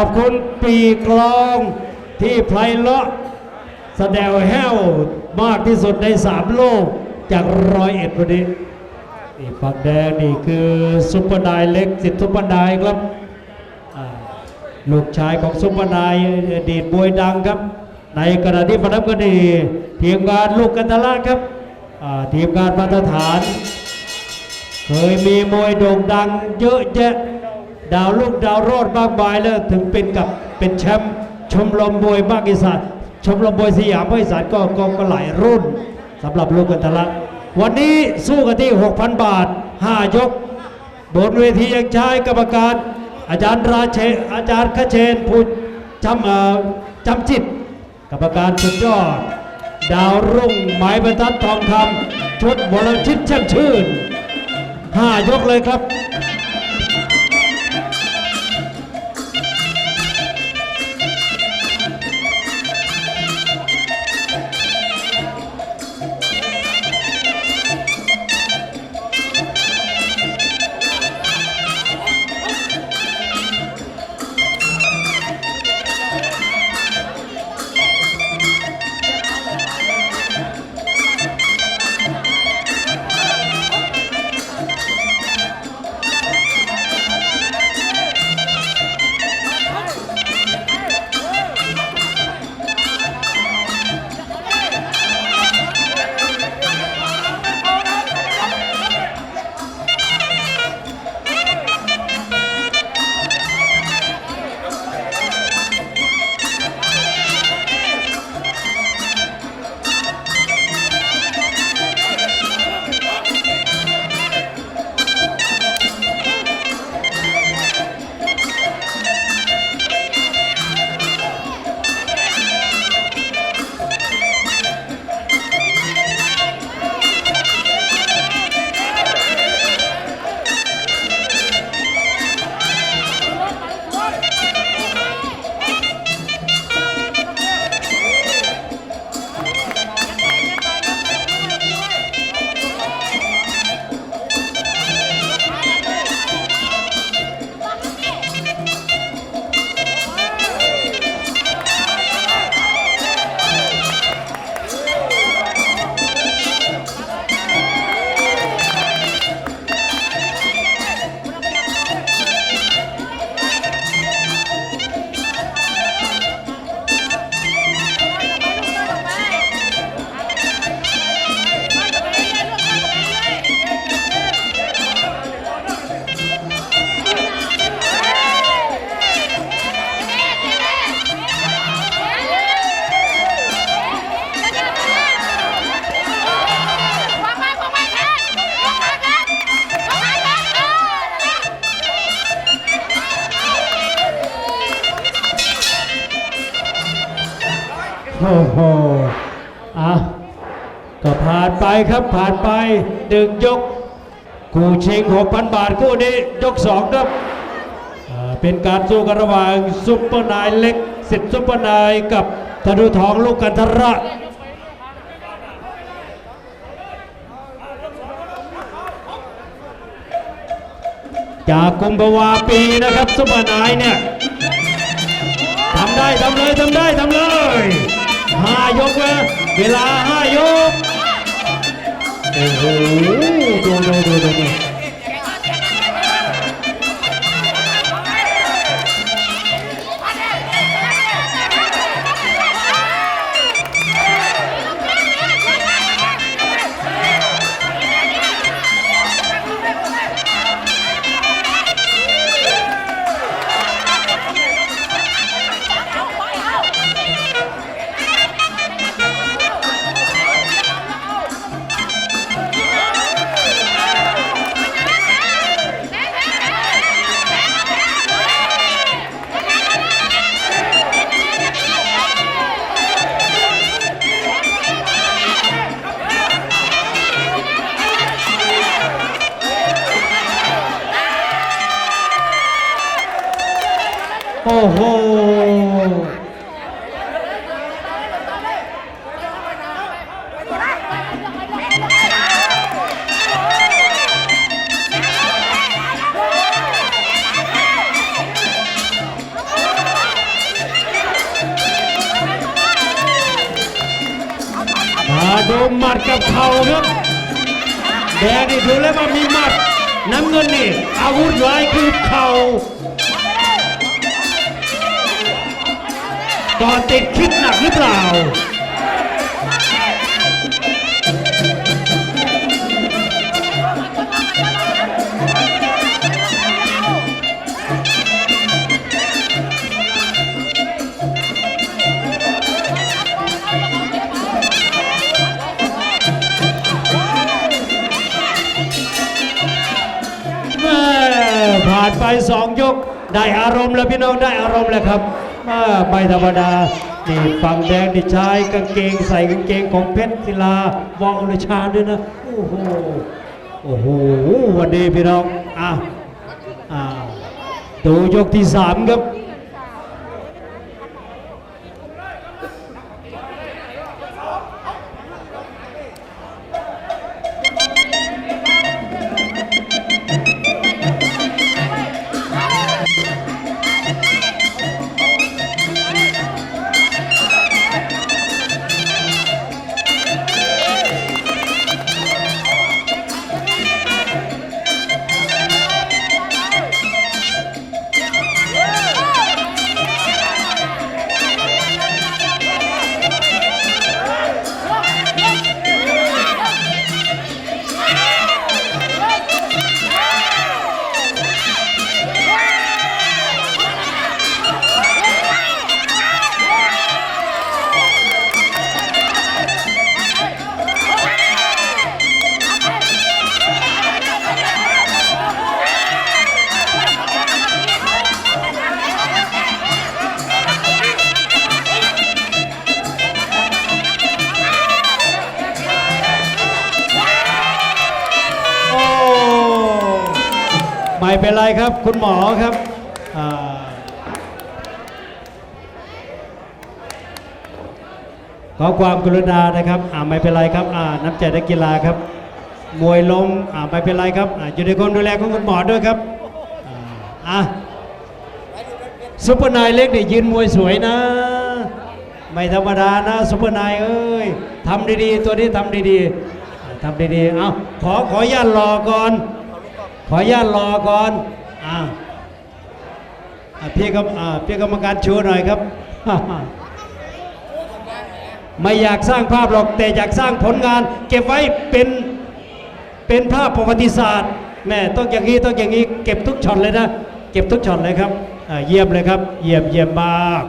อบคุณปีกลองที่ไพเลาะแสดงแห้วมากที่สุดในสามโลกจากร้อยเอ็ดวันนี้นี่ฝั่งแดงนี่คือซุปเปอร์ไดเล็กสิทธิ์ซุปเปอร์ไดครับลูกชายของซุปเปอร์ไดอดีตมวยดังครับ ในขณะที่ประดับก็ดีทีมงานลูกกันทละครับทีมงานมาตรฐาน เคยมีมวยโด่งดังเยอะแยะ ดาวลูกดาวโรดมากมายแล้วถึงเป็นกับเป็นแชมป์ชมรมมวยภาคอีสานชมรมมวยสยามภาคอีสานก็ก็ก็หลายรุ่นสำหรับลูกกันทะละวันนี้สู้กันที่ 6,000 บาท 5 ยก บนเวทียังใช้กรรมการ อาจารย์ราเชอาจารย์ขเชนผู้จำเอ่อจำจิต กรรมการสุดยอด ดาวรุ่งหมายบรรทัดทองคำชุดบอลชิตแช่มชื่นห้ายกเลยครับ โอ้โหอะก็ผ่านไปครับผ่านไปหนึ่งยกคู่ชิง6,000บาทคู่นี้ยกสองครับอ่าเป็นการสู้กันระหว่างซุปเปอร์นายเล็กสิทธิ์ซุปเปอร์นายกับธนูทองลูกกันทระจากกุมภาวาปีนะครับซุปเปอร์นายเนี่ยทำได้ทำเลยทำได้ทำเลย ห้ายกนะเวลาห้ายก โอ้โห ดูดูดูดู เข่าครับแดงนี่ดูแล้วว่ามีหมัด น้ำเงินนี่อาวุธร้ายคือเข่าก่อนติดคิดหนักหรือเปล่า สองยก ได้อารมณ์แล้วพี่น้องได้อารมณ์แล้วครับม่ไม่ธรรมดานี่ฝั่งแดงที่ชายกางเกงใส่กางเกงของเพชรศิลาวองเลชาด้วยนะโอ้โหโอ้โหวันนี้พี่น้องอะอ่าดูยกที่สามครับ ไม่เป็นไรครับ คุณหมอครับขอความกรุณานะครับอ่าไม่เป็นไรครับอ่าน้ำใจนักกีฬาครับ มวยล้มอ่าไม่เป็นไรครับอ่าอยู่ในความดูแลของคุณหมอด้วยครับอ่าซุปเปอร์นายเล็กเนี่ยยืนมวยสวยนะ ไม่ธรรมดานะซุปเปอร์นายเอ้ยทำดีๆ ตัวนี้ทำดีๆทำดีๆ เอาขอขออนุญาตรอก่อน ขออนุญาตรอก่อนอ่าพี่กรรมอ่าพี่กรรมการชูหน่อยครับ ไม่อยากสร้างภาพหรอกแต่อยากสร้างผลงาน เก็บไว้เป็นเป็นภาพประวัติศาสตร์แม่ต้องอย่างนี้ต้องอย่างนี้เก็บทุกช็อตเลยนะ เก็บทุกช็อตเลยครับเยี่ยมเลยครับ เยี่ยมเยี่ยมมาก